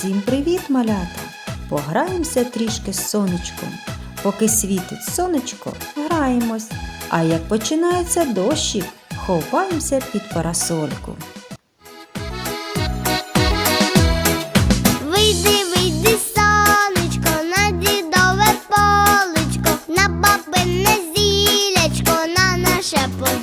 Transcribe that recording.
Всім привіт, малята! Пограємося трішки з сонечком. Поки світить сонечко, граємось. А як починається дощик, ховаємося під парасольку. Вийди, вийди, сонечко, на дідове полечко, на бабине на наше поле.